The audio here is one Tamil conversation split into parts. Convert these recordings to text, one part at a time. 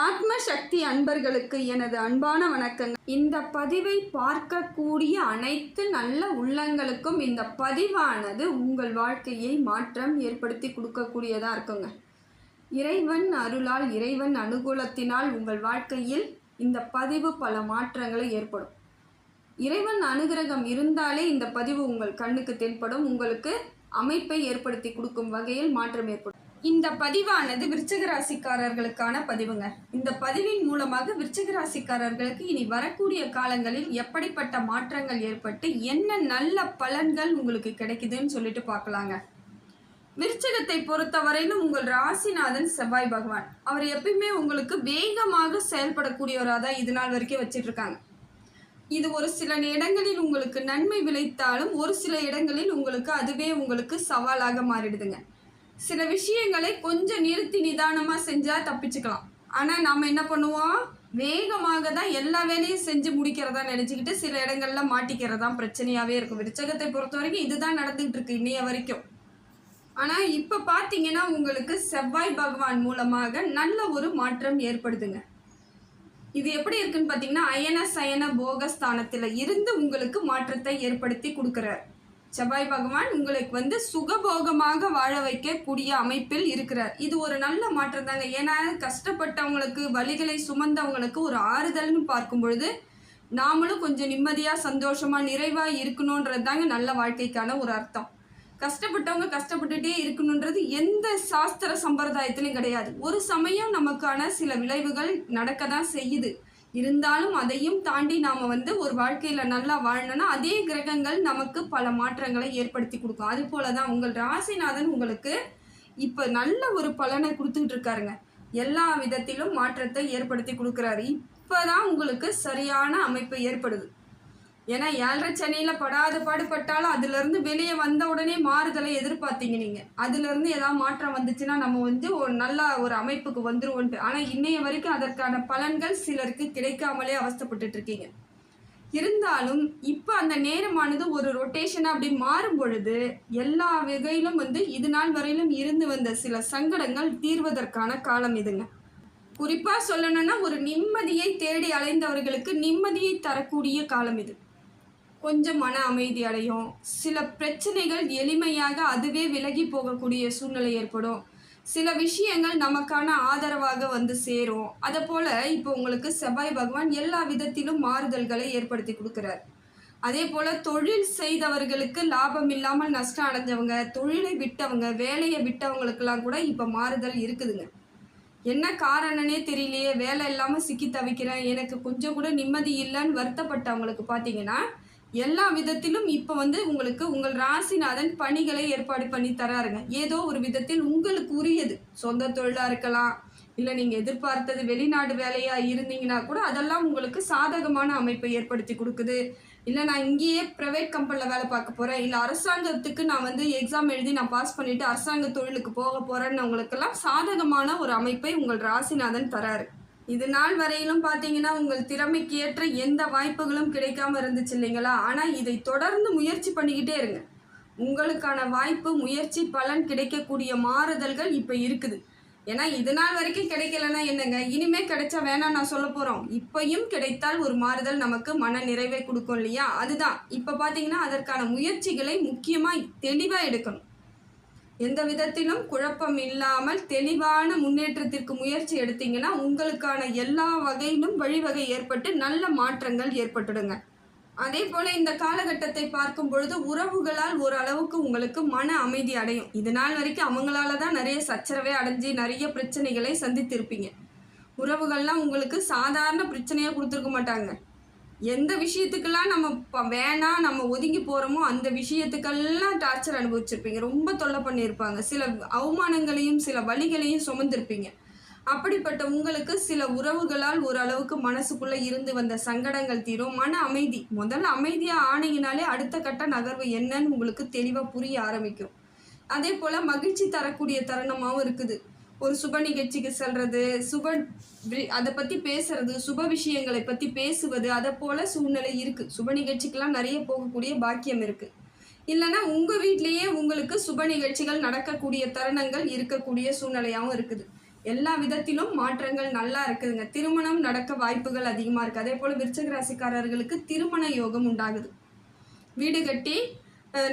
ஆத்ம சக்தி அன்பர்களுக்கு எனது அன்பான வணக்கங்கள். இந்த பதிவை பார்க்கக்கூடிய அனைத்து நல்ல உள்ளங்களுக்கும் இந்த பதிவானது உங்கள் வாழ்க்கையை மாற்றம் ஏற்படுத்தி கொடுக்கக்கூடியதாக இருக்குங்க. இறைவன் அருளால் இறைவன் அனுகூலத்தினால் உங்கள் வாழ்க்கையில் இந்த பதிவு பல மாற்றங்களை ஏற்படும். இறைவன் அனுகிரகம் இருந்தாலே இந்த பதிவு உங்கள் கண்ணுக்கு தென்படும். உங்களுக்கு அமைப்பை ஏற்படுத்தி கொடுக்கும் வகையில் மாற்றம் ஏற்படும். இந்த பதிவானது விருச்சிக ராசிக்காரர்களுக்கான பதிவுங்க. இந்த பதிவின் மூலமாக விருச்சிக ராசிக்காரர்களுக்கு இனி வரக்கூடிய காலங்களில் எப்படிப்பட்ட மாற்றங்கள் ஏற்பட்டு என்ன நல்ல பலன்கள் உங்களுக்கு கிடைக்குதுன்னு சொல்லிட்டு பார்க்கலாங்க. விருச்சகத்தை பொறுத்தவரையிலும் உங்கள் ராசிநாதன் செவ்வாய் பகவான். அவர் எப்பயுமே உங்களுக்கு வேகமாக செயல்படக்கூடியவராக தான் இது நாள் வரைக்கும் வச்சிட்டு இருக்காங்க இது ஒரு சில இடங்களில் உங்களுக்கு நன்மை விளைத்தாலும் ஒரு சில இடங்களில் உங்களுக்கு அதுவே உங்களுக்கு சவாலாக மாறிடுதுங்க. சில விஷயங்களை கொஞ்சம் நிறுத்தி நிதானமாக செஞ்சால் தப்பிச்சுக்கலாம். ஆனால் நாம் என்ன பண்ணுவோம்? வேகமாக தான் எல்லா வேலையும் செஞ்சு முடிக்கிறதா நினச்சிக்கிட்டு சில இடங்கள்ல மாட்டிக்கிறதா பிரச்சனையாகவே இருக்கும். விருச்சகத்தை பொறுத்த வரைக்கும் இதுதான் நடந்துகிட்டு இருக்கு இன்னைய வரைக்கும். ஆனால் இப்போ பார்த்தீங்கன்னா உங்களுக்கு செவ்வாய் பகவான் மூலமாக நல்ல ஒரு மாற்றம் ஏற்படுதுங்க. இது எப்படி இருக்குன்னு பார்த்தீங்கன்னா அயன சயன போகஸ்தானத்தில் இருந்து உங்களுக்கு மாற்றத்தை ஏற்படுத்தி கொடுக்குறாரு. செவ்வாய் பகவான் உங்களுக்கு வந்து சுகபோகமாக வாழ வைக்கக்கூடிய அமைப்பில் இருக்கிறார். இது ஒரு நல்ல மாற்றம் தாங்க. ஏன்னா கஷ்டப்பட்டவங்களுக்கு வழிகளை சுமந்தவங்களுக்கு ஒரு ஆறுதல்னு பார்க்கும் பொழுது நாமளும் கொஞ்சம் நிம்மதியாக சந்தோஷமாக நிறைவாக இருக்கணுன்றது தாங்க நல்ல வாழ்க்கைக்கான ஒரு அர்த்தம். கஷ்டப்பட்டவங்க கஷ்டப்பட்டுட்டே இருக்கணுன்றது எந்த சாஸ்திர சம்பிரதாயத்திலையும் கிடையாது. ஒரு சமயம் நமக்கான சில விளைவுகள் நடக்க தான் செய்யுது. இருந்தாலும் அதையும் தாண்டி நாம் வந்து ஒரு வாழ்க்கையில் நல்லா வாழணும்னா அதே கிரகங்கள் நமக்கு பல மாற்றங்களை ஏற்படுத்தி கொடுக்கும். அது போல தான் உங்கள் ராசிநாதன் உங்களுக்கு இப்போ நல்ல ஒரு பலனை கொடுத்துக்கிட்டு இருக்காருங்க. எல்லா விதத்திலும் மாற்றத்தை ஏற்படுத்தி கொடுக்குறாரு. இப்போ தான் உங்களுக்கு சரியான அமைப்பு ஏற்படுது. ஏன்னா ஏழரை சனியில் படாத பாடுபட்டாலும் அதுலேருந்து வெளியே வந்த உடனே மாறுதலை எதிர்பார்த்தீங்க நீங்கள் அதுலேருந்து ஏதாவது மாற்றம் வந்துச்சுன்னா நம்ம வந்து ஒரு நல்ல ஒரு அமைப்புக்கு வந்துருவோன்ட்டு ஆனால் இன்னைய வரைக்கும் அதற்கான பலன்கள் சிலருக்கு கிடைக்காமலே அவஸ்தப்பட்டு இருக்கீங்க. இருந்தாலும் இப்போ அந்த நேரமானது ஒரு ரொட்டேஷனாக அப்படி மாறும் பொழுது எல்லா வகையிலும் வந்து இது நாள் வரையிலும் இருந்து வந்த சில சங்கடங்கள் தீர்வதற்கான காலம் இதுங்க. குறிப்பாக சொல்லணும்னா ஒரு நிம்மதியை தேடி அலைந்தவர்களுக்கு நிம்மதியை தரக்கூடிய காலம் இது. கொஞ்சம் மன அமைதி அடையும். சில பிரச்சனைகள் எளிமையாக அதுவே விலகி போகக்கூடிய சூழ்நிலை ஏற்படும். சில விஷயங்கள் நமக்கான ஆதரவாக வந்து சேரும். அதை போல் இப்போ உங்களுக்கு செவ்வாய் பகவான் எல்லா விதத்திலும் மாறுதல்களை ஏற்படுத்தி கொடுக்குறார். அதே போல் தொழில் செய்தவர்களுக்கு லாபம் இல்லாமல் நஷ்டம் அடைஞ்சவங்க தொழிலை விட்டவங்க வேலையை விட்டவங்களுக்கெல்லாம் கூட இப்போ மாறுதல் இருக்குதுங்க. என்ன காரணனே தெரியலையே வேலை இல்லாமல் சிக்கி தவிக்கிறேன் எனக்கு கொஞ்சம் கூட நிம்மதி இல்லைன்னு வருத்தப்பட்டவங்களுக்கு பார்த்தீங்கன்னா எல்லா விதத்திலும் இப்போ வந்து உங்களுக்கு உங்கள் ராசிநாதன் பணிகளை ஏற்பாடு பண்ணி தராருங்க. ஏதோ ஒரு விதத்தில் உங்களுக்கு உரியது. சொந்த தொழிலாக இருக்கலாம் இல்லை நீங்கள் எதிர்பார்த்தது வெளிநாடு வேலையாக இருந்தீங்கன்னா கூட அதெல்லாம் உங்களுக்கு சாதகமான அமைப்பை ஏற்படுத்தி கொடுக்குது. இல்லை நான் இங்கேயே ப்ரைவேட் கம்பெனியில் வேலை பார்க்க போகிறேன் இல்லை அரசாங்கத்துக்கு நான் வந்து எக்ஸாம் எழுதி நான் பாஸ் பண்ணிவிட்டு அரசாங்க தொழிலுக்கு போக போகிறேன்னு உங்களுக்கெல்லாம் சாதகமான ஒரு அமைப்பை உங்கள் ராசிநாதன் தராரு. இது நாள் வரையிலும் பார்த்தீங்கன்னா உங்கள் திறமைக்கு ஏற்ற எந்த வாய்ப்புகளும் கிடைக்காம இருந்துச்சு இல்லைங்களா? ஆனால் இதை தொடர்ந்து முயற்சி பண்ணிக்கிட்டே இருங்க. உங்களுக்கான வாய்ப்பு முயற்சி பலன் கிடைக்கக்கூடிய மாறுதல்கள் இப்போ இருக்குது. ஏன்னா இது நாள் வரைக்கும் கிடைக்கலன்னா என்னங்க? இனிமே கிடைச்சா வேணாம் நான் சொல்ல போகிறோம் இப்பையும் கிடைத்தால் ஒரு மாறுதல் நமக்கு மன நிறைவை கொடுக்கும் இல்லையா? அதுதான். இப்போ பார்த்தீங்கன்னா அதற்கான முயற்சிகளை முக்கியமாக தெளிவாக எடுக்கணும். எந்த விதத்திலும் குழப்பம் இல்லாமல் தெளிவான முன்னேற்றத்திற்கு முயற்சி எடுத்தீங்கன்னா உங்களுக்கான எல்லா வகையிலும் வழிவகை ஏற்பட்டு நல்ல மாற்றங்கள் ஏற்பட்டுடுங்க. அதே போல இந்த காலகட்டத்தை பார்க்கும் பொழுது உறவுகளால் ஓரளவுக்கு உங்களுக்கு மன அமைதி அடையும். இது நாள் வரைக்கும் அவங்களால தான் நிறைய சச்சரவே அடைஞ்சு நிறைய பிரச்சனைகளை சந்தித்திருப்பீங்க. உறவுகள்லாம் உங்களுக்கு சாதாரண பிரச்சனையாக கொடுத்துருக்க மாட்டாங்க. எந்த விஷயத்துக்கெல்லாம் நம்ம வேணாம் நம்ம ஒதுங்கி போகிறோமோ அந்த விஷயத்துக்கெல்லாம் டார்ச்சர் அனுபவிச்சிருப்பீங்க. ரொம்ப தொல்லை பண்ணியிருப்பாங்க. சில அவமானங்களையும் சில வழிகளையும் சுமந்திருப்பீங்க. அப்படிப்பட்ட உங்களுக்கு சில உறவுகளால் ஓரளவுக்கு மனசுக்குள்ளே இருந்து வந்த சங்கடங்கள் தீரும். மன அமைதி. முதல்ல அமைதியாக ஆனீங்கனாலே அடுத்த கட்ட நகர்வு என்னன்னு உங்களுக்கு தெளிவாக புரிய ஆரம்பிக்கும். அதே போல் மகிழ்ச்சி தரக்கூடிய தருணமாகவும் இருக்குது. ஒரு சுப நிகழ்ச்சிக்கு செல்றது சுப அதை பற்றி பேசுறது சுப விஷயங்களை பற்றி பேசுவது அதை போல் சூழ்நிலை இருக்குது சுப நிகழ்ச்சிக்கெல்லாம் நிறைய போகக்கூடிய பாக்கியம் இருக்குது இல்லைன்னா உங்கள் வீட்லேயே உங்களுக்கு சுப நிகழ்ச்சிகள் நடக்கக்கூடிய தருணங்கள் இருக்கக்கூடிய சூழ்நிலையாகவும் இருக்குது. எல்லா விதத்திலும் மாற்றங்கள் நல்லா இருக்குதுங்க. திருமணம் நடக்க வாய்ப்புகள் அதிகமாக இருக்குது அதே போல் விருச்சக ராசிக்காரர்களுக்கு திருமண யோகம் உண்டாகுது. வீடு கட்டி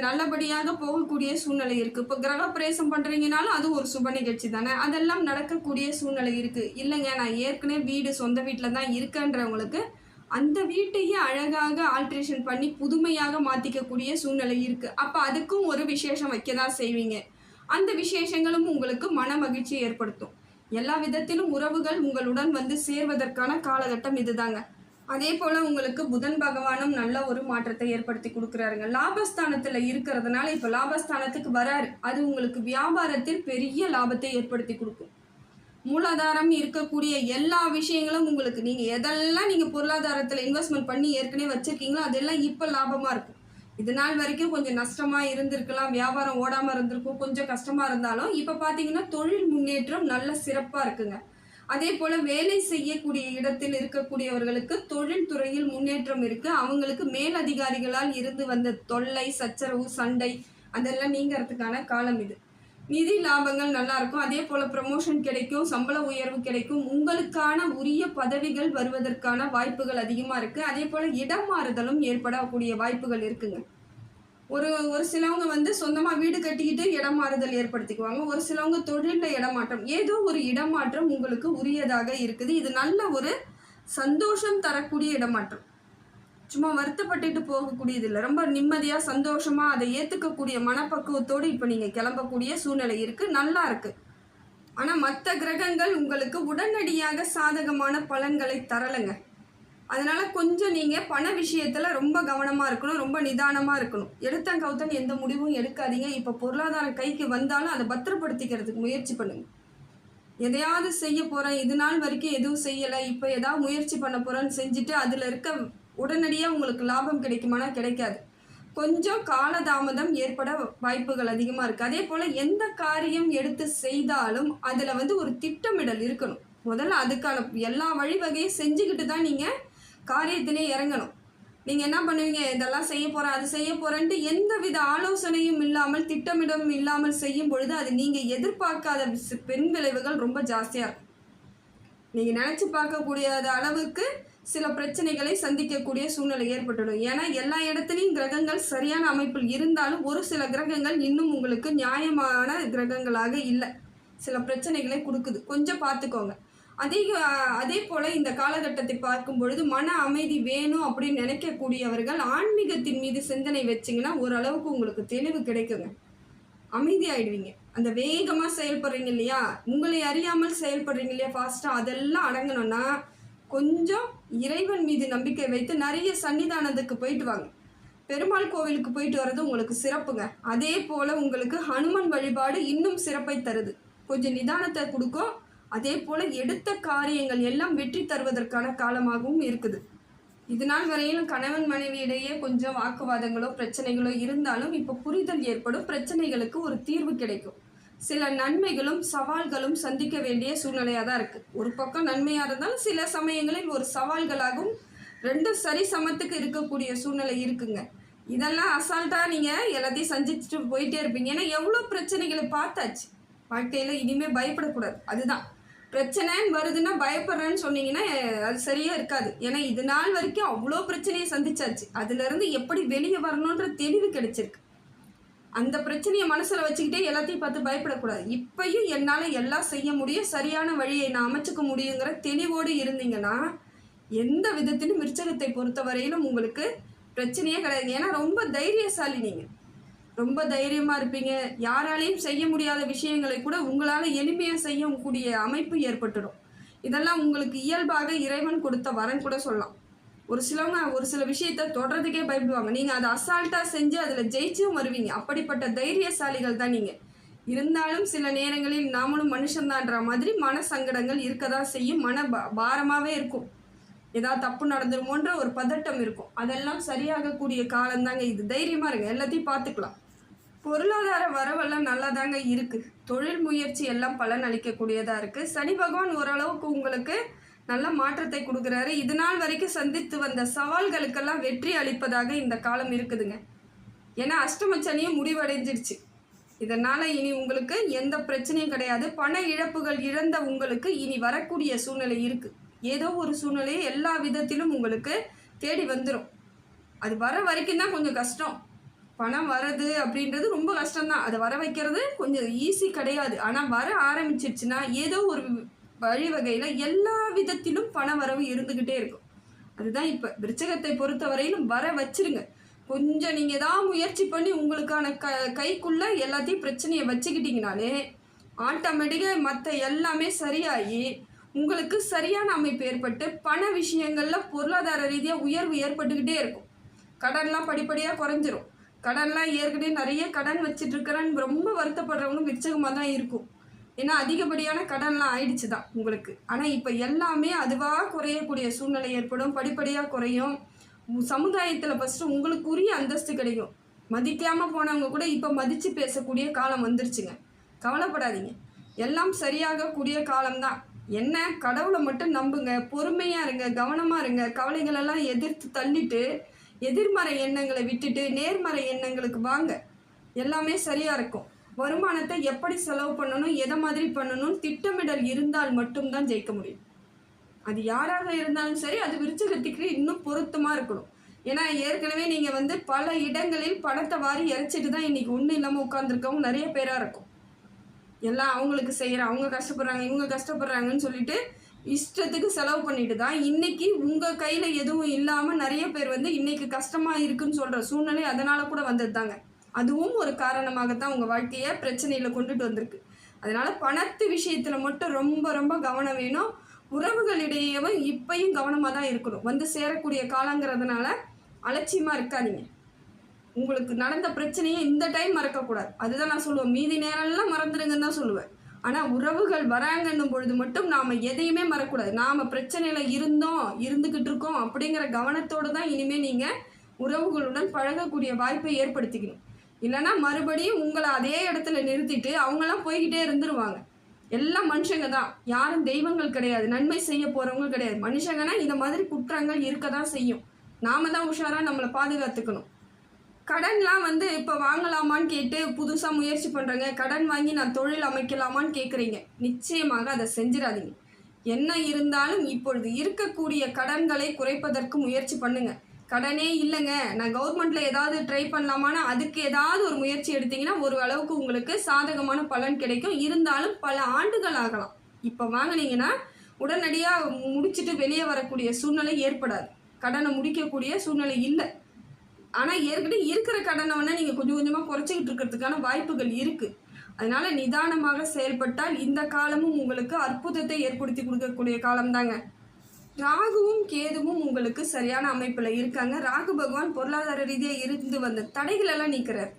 நல்லபடியாக போகக்கூடிய சூழ்நிலை இருக்குது இப்போ கிரகப்பிரவேசம் பண்ணுறீங்கனாலும் அது ஒரு சுப நிகழ்ச்சி தானே. அதெல்லாம் நடக்கக்கூடிய சூழ்நிலை இருக்குது இல்லைங்க நான் ஏற்கனவே வீடு சொந்த வீட்டில் தான் இருக்கேன்றவங்களுக்கு அந்த வீட்டையே அழகாக ஆல்ட்ரேஷன் பண்ணி புதுமையாக மாற்றிக்கக்கூடிய சூழ்நிலை இருக்குது அப்போ அதுக்கும் ஒரு விசேஷம் வைக்க தான் செய்வீங்க. அந்த விசேஷங்களும் உங்களுக்கு மன மகிழ்ச்சியை ஏற்படுத்தும். எல்லா விதத்திலும் உறவுகள் உங்களுடன் வந்து சேர்வதற்கான காலகட்டம் இதுதாங்க. அதே போல் உங்களுக்கு புதன் பகவானும் நல்ல ஒரு மாற்றத்தை ஏற்படுத்தி கொடுக்குறாருங்க. லாபஸ்தானத்தில் இருக்கிறதுனால இப்போ லாபஸ்தானத்துக்கு வராரு. அது உங்களுக்கு வியாபாரத்தில் பெரிய லாபத்தை ஏற்படுத்தி கொடுக்கும். மூலாதாரம் இருக்கக்கூடிய எல்லா விஷயங்களும் உங்களுக்கு நீங்கள் எதெல்லாம் நீங்கள் பொருளாதாரத்தில் இன்வெஸ்ட்மெண்ட் பண்ணி ஏற்கனவே வச்சுருக்கீங்களோ அதெல்லாம் இப்போ லாபமாக இருக்கும். இது நாள் வரைக்கும் கொஞ்சம் நஷ்டமாக இருந்திருக்கலாம் வியாபாரம் ஓடாமல் இருந்திருக்கும் கொஞ்சம் கஷ்டமாக இருந்தாலும் இப்போ பார்த்தீங்கன்னா தொழில் முன்னேற்றம் நல்ல சிறப்பாக இருக்குங்க. அதே போல் வேலை செய்யக்கூடிய இடத்தில் இருக்கக்கூடியவர்களுக்கு தொழில் துறையில் முன்னேற்றம் இருக்குது அவங்களுக்கு மேலதிகாரிகளால் இருந்து வந்த தொல்லை சச்சரவு சண்டை அதெல்லாம் நீங்கிறதுக்கான காலம் இது. நிதி லாபங்கள் நல்லா இருக்கும். அதே போல் ப்ரமோஷன் கிடைக்கும் சம்பள உயர்வு கிடைக்கும். உங்களுக்கான உரிய பதவிகள் வருவதற்கான வாய்ப்புகள் அதிகமாக இருக்குது அதே போல் இடம் மாறுதலும் ஏற்படக்கூடிய வாய்ப்புகள் இருக்குங்க. ஒரு ஒரு சிலவங்க வந்து சொந்தமாக வீடு கட்டிக்கிட்டு இடமாறுதல் ஏற்படுத்திக்குவாங்க. ஒரு சிலவங்க தொழிலில் இடமாற்றம் ஏதோ ஒரு இடமாற்றம் உங்களுக்கு உரியதாக இருக்குது. இது நல்ல ஒரு சந்தோஷம் தரக்கூடிய இடமாற்றம் சும்மா வருத்தப்பட்டுட்டு போகக்கூடியது இல்லை. ரொம்ப நிம்மதியாக சந்தோஷமாக அதை ஏற்றுக்கக்கூடிய மனப்பக்குவத்தோடு இப்போ நீங்கள் கிளம்பக்கூடிய சூழ்நிலை இருக்குது நல்லா இருக்குது ஆனால் மற்ற கிரகங்கள் உங்களுக்கு உடனடியாக சாதகமான பலன்களை தரலைங்க. அதனால கொஞ்சம் நீங்கள் பண விஷயத்தில் ரொம்ப கவனமாக இருக்கணும் ரொம்ப நிதானமாக இருக்கணும். எடுத்தன் கவுத்தன் எந்த முடிவும் எடுக்காதீங்க. இப்போ பொருளாதாரம் கைக்கு வந்தாலும் அதை பத்திரப்படுத்திக்கிறதுக்கு முயற்சி பண்ணுங்க. எதையாவது செய்ய போகிறேன் இது நாள் வரைக்கும் எதுவும் செய்யலை இப்போ ஏதாவது முயற்சி பண்ண போகிறேன்னு செஞ்சுட்டு அதில் இருக்க உடனடியாக உங்களுக்கு லாபம் கிடைக்குமானா கிடைக்காது. கொஞ்சம் காலதாமதம் ஏற்பட வாய்ப்புகள் அதிகமாக இருக்குது அதே போல் எந்த காரியம் எடுத்து செய்தாலும் அதில் வந்து ஒரு திட்டமிடல் இருக்கணும். முதல்ல அதுக்கான எல்லா வழிவகையும் செஞ்சுக்கிட்டு தான் நீங்கள் காரியத்திலே இறங்கணும். நீங்கள் என்ன பண்ணுவீங்க? இதெல்லாம் செய்ய போகிறேன் அது செய்ய போகிறேன்ட்டு எந்த வித ஆலோசனையும் இல்லாமல் திட்டமிடம் இல்லாமல் செய்யும் பொழுது அது நீங்கள் எதிர்பார்க்காத பெண் விளைவுகள் ரொம்ப ஜாஸ்தியாக இருக்கும். நீங்கள் நினச்சி பார்க்கக்கூடிய அளவுக்கு சில பிரச்சனைகளை சந்திக்கக்கூடிய சூழ்நிலை ஏற்பட்டுடும் ஏன்னா எல்லா இடத்துலையும் கிரகங்கள் சரியான அமைப்பில் இருந்தாலும் ஒரு சில கிரகங்கள் இன்னும் உங்களுக்கு நியாயமான கிரகங்களாக இல்லை. சில பிரச்சனைகளை கொடுக்குது. கொஞ்சம் பார்த்துக்கோங்க. அதே அதே போல் இந்த காலகட்டத்தை பார்க்கும் பொழுது மன அமைதி வேணும் அப்படின்னு நினைக்கக்கூடியவர்கள் ஆன்மீகத்தின் மீது சிந்தனை வச்சிங்கன்னா ஓரளவுக்கு உங்களுக்கு தெளிவு கிடைக்குங்க. அமைதியாயிடுவீங்க. அந்த வேகமாக செயல்படுறீங்க இல்லையா? உங்களை அறியாமல் செயல்படுறீங்க இல்லையா? ஃபாஸ்ட்டாக அதெல்லாம் அடங்கணும்னா கொஞ்சம் இறைவன் மீது நம்பிக்கை வைத்து நிறைய சன்னிதானத்துக்கு போயிட்டு வாங்க. பெருமாள் கோவிலுக்கு போயிட்டு வர்றது உங்களுக்கு சிறப்புங்க. அதே போல் உங்களுக்கு ஹனுமன் வழிபாடு இன்னும் சிறப்பை தருது. கொஞ்சம் நிதானத்தை கொடுக்கும். அதே போல் எடுத்த காரியங்கள் எல்லாம் வெற்றி தருவதற்கான காலமாகவும் இருக்குது. இது நாள் வரையிலும் கணவன் மனைவியிடையே கொஞ்சம் வாக்குவாதங்களோ பிரச்சனைகளோ இருந்தாலும் இப்போ புரிதல் ஏற்படும் பிரச்சனைகளுக்கு ஒரு தீர்வு கிடைக்கும். சில நன்மைகளும் சவால்களும் சந்திக்க வேண்டிய சூழ்நிலையாக தான் இருக்குது ஒரு பக்கம் நன்மையாக இருந்தாலும் சில சமயங்களில் ஒரு சவால்களாகவும் ரெண்டும் சரி சமத்துக்கு இருக்கக்கூடிய சூழ்நிலை இருக்குங்க. இதெல்லாம் அசால்ட்டாக நீங்கள் எல்லாத்தையும் சந்திச்சுட்டு போயிட்டே இருப்பீங்க. ஏன்னா எவ்வளோ பிரச்சனைகளை பார்த்தாச்சு. வாழ்க்கையில் இனிமேல் பயப்படக்கூடாது. அதுதான். பிரச்சனைன்னு வருதுன்னா பயப்படுறேன்னு சொன்னீங்கன்னா அது சரியாக இருக்காது. ஏன்னா இது நாள் வரைக்கும் அவ்வளோ பிரச்சனையை சந்திச்சாச்சு. அதுலேருந்து எப்படி வெளியே வரணுன்ற தெளிவு கிடைச்சிருக்கு. அந்த பிரச்சனையை மனசில் வச்சுக்கிட்டே எல்லாத்தையும் பார்த்து பயப்படக்கூடாது. இப்பயும் என்னால் எல்லாம் செய்ய முடியும் சரியான வழியை நான் அமைச்சுக்க முடியுங்கிற தெளிவோடு இருந்தீங்கன்னா எந்த விதத்திலும் விருச்சகத்தை பொறுத்தவரையிலும் உங்களுக்கு பிரச்சனையே கிடையாது. ஏன்னா ரொம்ப தைரியசாலி நீங்கள் ரொம்ப தைரியமாக இருப்பீங்க. யாராலையும் செய்ய முடியாத விஷயங்களை கூட உங்களால் எளிமையாக செய்யக்கூடிய அமைப்பு ஏற்பட்டுடும். இதெல்லாம் உங்களுக்கு இயல்பாக இறைவன் கொடுத்த வரன் கூட சொல்லலாம். ஒரு சிலவங்க ஒரு சில விஷயத்த தொடர்றதுக்கே பயப்படுவாங்க. நீங்கள் அதை அசால்ட்டாக செஞ்சு அதில் ஜெயிச்சும் வருவீங்க. அப்படிப்பட்ட தைரியசாலிகள் தான் நீங்கள் இருந்தாலும் சில நேரங்களில் நாமளும் மனுஷன்தான்ற மாதிரி மன சங்கடங்கள் இருக்க தான் செய்யும். மன பாரமாகவே இருக்கும். ஏதாவது தப்பு நடந்துருமோன்ற ஒரு பதட்டம் இருக்கும். அதெல்லாம் சரியாகக்கூடிய காலம்தாங்க இது. தைரியமாக இருங்க. எல்லாத்தையும் பார்த்துக்கலாம். பொருளாதார வரவெல்லாம் நல்லா தாங்க இருக்குது தொழில் முயற்சி எல்லாம் பலன் அளிக்கக்கூடியதாக இருக்குது சனி பகவான் ஓரளவுக்கு உங்களுக்கு நல்ல மாற்றத்தை கொடுக்குறாரு. இது நாள் வரைக்கும் சந்தித்து வந்த சவால்களுக்கெல்லாம் வெற்றி அளிப்பதாக இந்த காலம் இருக்குதுங்க. ஏன்னா அஷ்டம சனியும் முடிவடைஞ்சிருச்சு. இதனால் இனி உங்களுக்கு எந்த பிரச்சனையும் கிடையாது. பண இழப்புகள் இழந்த உங்களுக்கு இனி வரக்கூடிய சூழ்நிலை இருக்குது ஏதோ ஒரு சூழ்நிலையை எல்லா விதத்திலும் உங்களுக்கு தேடி வந்துடும் அது வர வரைக்கும் தான் கொஞ்சம் கஷ்டம். பணம் வர்றது அப்படின்றது ரொம்ப கஷ்டம்தான். அதை வர வைக்கிறது கொஞ்சம் ஈஸி கிடையாது. ஆனால் வர ஆரம்பிச்சிருச்சுன்னா ஏதோ ஒரு வழிவகையில் எல்லா விதத்திலும் பண வரவு இருந்துக்கிட்டே இருக்கும். அதுதான் இப்போ. விருச்சகத்தை பொறுத்தவரையிலும் வர வச்சிருங்க. கொஞ்சம் நீங்கள் ஏதாவது முயற்சி பண்ணி உங்களுக்கான க கைக்குள்ளே எல்லாத்தையும் பிரச்சனையை வச்சுக்கிட்டிங்கனாலே ஆட்டோமேட்டிக்காக மற்ற எல்லாமே சரியாகி உங்களுக்கு சரியான அமைப்பு ஏற்பட்டு பண விஷயங்களில் பொருளாதார ரீதியாக உயர்வு ஏற்பட்டுக்கிட்டே இருக்கும். கடன்லாம் படிப்படியாக குறைஞ்சிரும். கடன்லாம் ஏற்கனவே நிறைய கடன் வச்சுட்டு இருக்கிறேன்னு ரொம்ப வருத்தப்படுறவங்களும் விச்சகமாக தான் இருக்கும். ஏன்னா அதிகப்படியான கடன்லாம் ஆயிடுச்சு தான் உங்களுக்கு. ஆனால் இப்போ எல்லாமே அதுவாக குறையக்கூடிய சூழ்நிலை ஏற்படும். படிப்படியாக குறையும். சமுதாயத்தில் ஃபஸ்ட்டு உங்களுக்கு உரிய அந்தஸ்து கிடைக்கும். மதிக்காமல் போனவங்க கூட இப்போ மதித்து பேசக்கூடிய காலம் வந்துருச்சுங்க. கவலைப்படாதீங்க. எல்லாம் சரியாகக்கூடிய காலம்தான். என்ன? கடவுளை மட்டும் நம்புங்க. பொறுமையாக இருங்க. கவனமாக இருங்க. கவலைகளெல்லாம் எதிர்த்து தள்ளிட்டு எதிர்மறை எண்ணங்களை விட்டுட்டு நேர்மறை எண்ணங்களுக்கு வாங்க. எல்லாமே சரியாக இருக்கும். வருமானத்தை எப்படி செலவு பண்ணணும் எதை மாதிரி பண்ணணும் திட்டமிடல் இருந்தால் மட்டும்தான் ஜெயிக்க முடியும். அது யாராக இருந்தாலும் சரி அது விருச்சகத்துக்கு இன்னும் பொருத்தமாக இருக்கணும். ஏன்னா ஏற்கனவே நீங்கள் வந்து பல இடங்களில் பணத்தை வாரி இறைச்சிட்டு தான் இன்றைக்கி ஒன்றும் இல்லாமல் உட்காந்துருக்கவும் நிறைய பேராக இருக்கும். எல்லாம் அவங்களுக்கு செய்கிற அவங்க கஷ்டப்படுறாங்க இவங்க கஷ்டப்படுறாங்கன்னு சொல்லிட்டு இஷ்டத்துக்கு செலவு பண்ணிட்டு தான் இன்னைக்கு உங்கள் கையில் எதுவும் இல்லாமல் நிறைய பேர் வந்து இன்னைக்கு கஷ்டமாக இருக்குன்னு சொல்கிற சூழ்நிலை அதனால் கூட வந்தது தாங்க அதுவும் ஒரு காரணமாகத்தான் உங்கள் வாழ்க்கையை பிரச்சனையில் கொண்டுட்டு வந்திருக்கு. அதனால் பணத்து விஷயத்தில் மட்டும் ரொம்ப ரொம்ப கவனம் வேணும். உறவுகளிடையேவும் இப்பையும் கவனமாக தான் இருக்கணும். வந்து சேரக்கூடிய காலங்கிறதுனால அலட்சியமாக இருக்காதீங்க. உங்களுக்கு நடந்த பிரச்சனையை இந்த டைம் மறக்கக்கூடாது. அதுதான் நான் சொல்லுவேன். மீதி நேரம்லாம் மறந்துடுங்கன்னு தான் சொல்லுவேன். ஆனால் உறவுகள் வராங்கன்னும் பொழுது மட்டும் நாம் எதையுமே மறக்கக்கூடாது. நாம் பிரச்சனையில் இருந்தோம் இருந்துக்கிட்டு இருக்கோம் அப்படிங்கிற கவனத்தோடு தான் இனிமேல் நீங்கள் உறவுகளுடன் பழகக்கூடிய வாய்ப்பை ஏற்படுத்திக்கணும். இல்லைன்னா மறுபடியும் உங்களை அதே இடத்துல நிறுத்திட்டு அவங்களாம் போய்கிட்டே இருந்துருவாங்க. எல்லாம் மனுஷங்க தான். யாரும் தெய்வங்கள் கிடையாது. நன்மை செய்ய போகிறவங்க கிடையாது. மனுஷங்கன்னா இந்த மாதிரி குற்றங்கள் இருக்க தான் செய்யும். நாம தான் உஷாராக நம்மளை பாதுகாத்துக்கணும். கடன்லாம் வந்து இப்போ வாங்கலாமான்னு கேட்டு புதுசாக முயற்சி பண்ணுறங்க கடன் வாங்கி நான் தொழில் அமைக்கலாமான்னு கேட்குறீங்க நிச்சயமாக அதை செஞ்சிடாதீங்க. என்ன இருந்தாலும் இப்பொழுது இருக்கக்கூடிய கடன்களை குறைப்பதற்கு முயற்சி பண்ணுங்க. கடனே இல்லைங்க. நான் கவர்மெண்ட்டில் ஏதாவது ட்ரை பண்ணலாமான்னு அதுக்கு ஏதாவது ஒரு முயற்சி எடுத்தீங்கன்னா ஒரு அளவுக்கு உங்களுக்கு சாதகமான பலன் கிடைக்கும். இருந்தாலும் பல ஆண்டுகள் ஆகலாம். இப்போ வாங்கினீங்கன்னா உடனடியாக முடிச்சுட்டு வெளியே வரக்கூடிய சூழ்நிலை ஏற்படாது. கடனை முடிக்கக்கூடிய சூழ்நிலை இல்லை. ஆனால் ஏற்கனவே இருக்கிற கடனை வேணால் நீங்கள் கொஞ்சம் கொஞ்சமாக குறைச்சிக்கிட்டு இருக்கிறதுக்கான வாய்ப்புகள் இருக்குது அதனால் நிதானமாக செயல்பட்டால் இந்த காலமும் உங்களுக்கு அற்புதத்தை ஏற்படுத்தி கொடுக்கக்கூடிய காலம்தாங்க. ராகுவும் கேதுவும் உங்களுக்கு சரியான அமைப்பில் இருக்காங்க. ராகு பகவான் பொருளாதார ரீதியாக இருந்து வந்த தடைகளெல்லாம் நீக்கிறார்.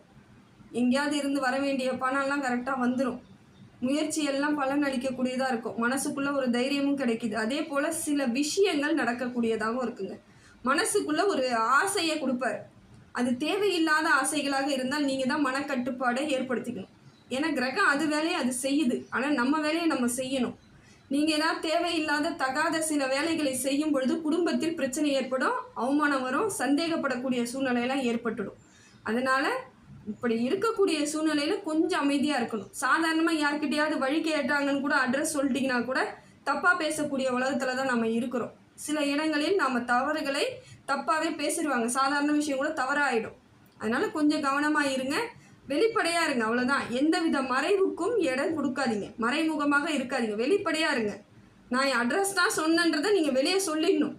எங்கேயாவது இருந்து வர வேண்டிய பணம்லாம் கரெக்டாக வந்துடும் முயற்சியெல்லாம் பலன் அளிக்கக்கூடியதாக இருக்கும். மனசுக்குள்ளே ஒரு தைரியமும் கிடைக்குது. அதே போல் சில விஷயங்கள் நடக்கக்கூடியதாகவும் இருக்குங்க. மனசுக்குள்ளே ஒரு ஆசையை கொடுப்பார். அது தேவையில்லாத ஆசைகளாக இருந்தால் நீங்கள் தான் மனக்கட்டுப்பாடை ஏற்படுத்திக்கணும். ஏன்னா கிரகம் அது வேலையை அது செய்யுது. ஆனால் நம்ம வேலையை நம்ம செய்யணும். நீங்கள் ஏதாவது தேவையில்லாத தகாத சில வேலைகளை செய்யும் பொழுது குடும்பத்தில் பிரச்சனை ஏற்படும் அவமானம் வரும் சந்தேகப்படக்கூடிய சூழ்நிலையெல்லாம் ஏற்பட்டுடும். அதனால் இப்படி இருக்கக்கூடிய சூழ்நிலையில் கொஞ்சம் அமைதியாக இருக்கணும். சாதாரணமாக யார்கிட்டையாவது வழி கேட்டாங்கன்னு கூட அட்ரஸ் சொல்லிட்டிங்கன்னா கூட தப்பாக பேசக்கூடிய உலகத்தில் தான் நம்ம இருக்கிறோம். சில இடங்களில் நாம் தவறுகளை தப்பாகவே பேசிடுவாங்க. சாதாரண விஷயம் கூட தவறாயிடும். அதனால் கொஞ்சம் கவனமாக இருங்க. வெளிப்படையாக இருங்க. அவ்வளோதான் எந்தவித மறைவுக்கும் இடம் கொடுக்காதீங்க. மறைமுகமாக இருக்காதீங்க. வெளிப்படையாக இருங்க. நான் என் அட்ரஸ் தான் சொன்னன்றதை நீங்கள் வெளியே சொல்லிடணும்.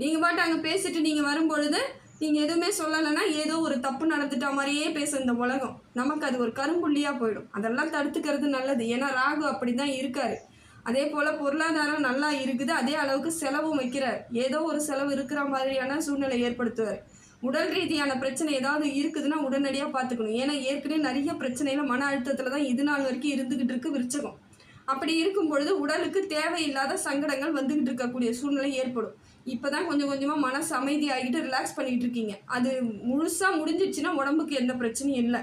நீங்கள் பாட்டு அங்கே பேசிட்டு நீங்கள் வரும்பொழுது நீங்கள் எதுவுமே சொல்லலைன்னா ஏதோ ஒரு தப்பு நடந்துட்டா மாதிரியே பேச இந்த உலகம். நமக்கு அது ஒரு கரும்புள்ளியாக போயிடும். அதெல்லாம் தடுத்துக்கிறது நல்லது. ஏன்னா ராகு அப்படி தான் இருக்காரு. அதே போல் பொருளாதாரம் நல்லா இருக்குது அதே அளவுக்கு செலவும் வைக்கிறார். ஏதோ ஒரு செலவு இருக்கிற மாதிரியான சூழ்நிலை ஏற்படுத்துவார். உடல் ரீதியான பிரச்சனை ஏதாவது இருக்குதுன்னா உடனடியாக பார்த்துக்கணும் ஏன்னா ஏற்கனவே நிறைய பிரச்சனையில் மன அழுத்தத்தில் தான் இது நாள் வரைக்கும் இருந்துக்கிட்டு இருக்கு விருச்சகம். அப்படி இருக்கும் பொழுது உடலுக்கு தேவையில்லாத சங்கடங்கள் வந்துக்கிட்டு இருக்கக்கூடிய சூழ்நிலை ஏற்படும். இப்போ தான் கொஞ்சம் கொஞ்சமாக மனசு அமைதி ஆகிட்டு ரிலாக்ஸ் பண்ணிகிட்டு இருக்கீங்க. அது முழுசாக முடிஞ்சிடுச்சுன்னா உடம்புக்கு எந்த பிரச்சனையும் இல்லை.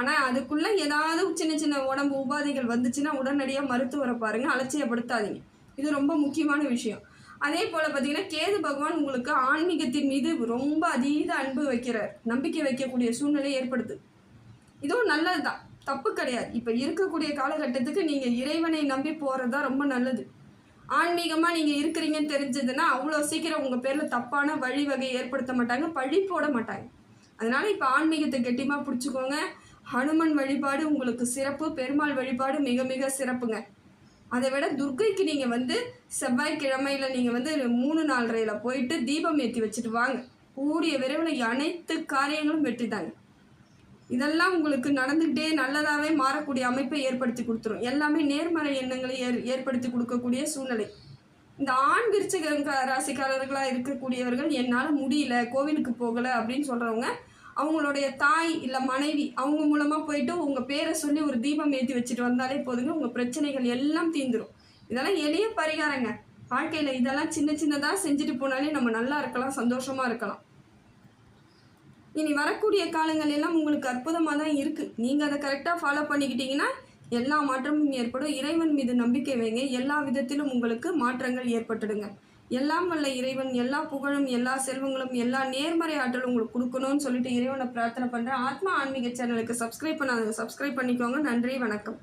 ஆனால் அதுக்குள்ளே ஏதாவது சின்ன சின்ன உடம்பு உபாதைகள் வந்துச்சுன்னா உடனடியாக மருத்துவரை பாருங்கள் அலட்சியப்படுத்தாதீங்க. இது ரொம்ப முக்கியமான விஷயம். அதே போல் பார்த்தீங்கன்னா கேது பகவான் உங்களுக்கு ஆன்மீகத்தின் மீது ரொம்ப அதீத அன்பு வைக்கிறார். நம்பிக்கை வைக்கக்கூடிய சூழ்நிலை ஏற்படுது. இதுவும் நல்லது தான் தப்பு கிடையாது. இப்போ இருக்கக்கூடிய காலகட்டத்துக்கு நீங்கள் இறைவனை நம்பி போகிறது தான் ரொம்ப நல்லது. ஆன்மீகமாக நீங்கள் இருக்கிறீங்கன்னு தெரிஞ்சதுன்னா அவ்வளோ சீக்கிரம் உங்கள் பேரில் தப்பான வழிவகை ஏற்படுத்த மாட்டாங்க பழி போட மாட்டாங்க. அதனால் இப்போ ஆன்மீகத்தை கெட்டியமாக பிடிச்சிக்கோங்க. ஹனுமன் வழிபாடு உங்களுக்கு சிறப்பு பெருமாள் வழிபாடு மிக மிக சிறப்புங்க. அதை விட துர்க்கைக்கு நீங்கள் வந்து செவ்வாய்க்கிழமையில் நீங்கள் வந்து மூணு நாலரையில் போயிட்டு தீபம் ஏற்றி வச்சுட்டு வாங்க. கூடிய விரைவில் அனைத்து காரியங்களும் வெற்றி தாங்க. இதெல்லாம் உங்களுக்கு நடந்துக்கிட்டே நல்லதாகவே மாறக்கூடிய அமைப்பை ஏற்படுத்தி கொடுத்துரும். எல்லாமே நேர்மறை எண்ணங்களை ஏற் ஏற்படுத்தி கொடுக்கக்கூடிய சூழ்நிலை. இந்த ஆண் விருச்சிக ராசிக்காரர்களாக இருக்கக்கூடியவர்கள் என்னால் முடியல கோவிலுக்கு போகலை அப்படின்னு சொல்கிறவங்க அவங்களுடைய தாய் இல்லை மனைவி அவங்க மூலமாக போயிட்டு உங்கள் பேரை சொல்லி ஒரு தீபம் ஏற்றி வச்சுட்டு வந்தாலே போதுங்க. உங்கள் பிரச்சனைகள் எல்லாம் தீந்துடும் இதெல்லாம் எளிய பரிகாரங்க. வாழ்க்கையில் இதெல்லாம் சின்ன சின்னதாக செஞ்சுட்டு போனாலே நம்ம நல்லா இருக்கலாம் சந்தோஷமாக இருக்கலாம். இனி வரக்கூடிய காலங்கள் எல்லாம் உங்களுக்கு அற்புதமாக தான் இருக்குது நீங்கள் அதை கரெக்டாக ஃபாலோ பண்ணிக்கிட்டீங்கன்னா எல்லா மாற்றமும் ஏற்படும். இறைவன் மீது நம்பிக்கை வைங்க. எல்லா விதத்திலும் உங்களுக்கு மாற்றங்கள் ஏற்பட்டுடுங்க. எல்லாம் வல்ல இறைவன் எல்லா புகழும் எல்லா செல்வங்களும் எல்லா நேர்மறை ஆற்றலும் உங்களுக்கு கொடுக்கணும்னு சொல்லிட்டு இறைவனை பிரார்த்தனை பண்ணுறேன் ஆத்மா ஆன்மீக சேனலுக்கு சப்ஸ்கிரைப் பண்ணாதுங்க சப்ஸ்கிரைப் பண்ணிக்கோங்க. நன்றி வணக்கம்.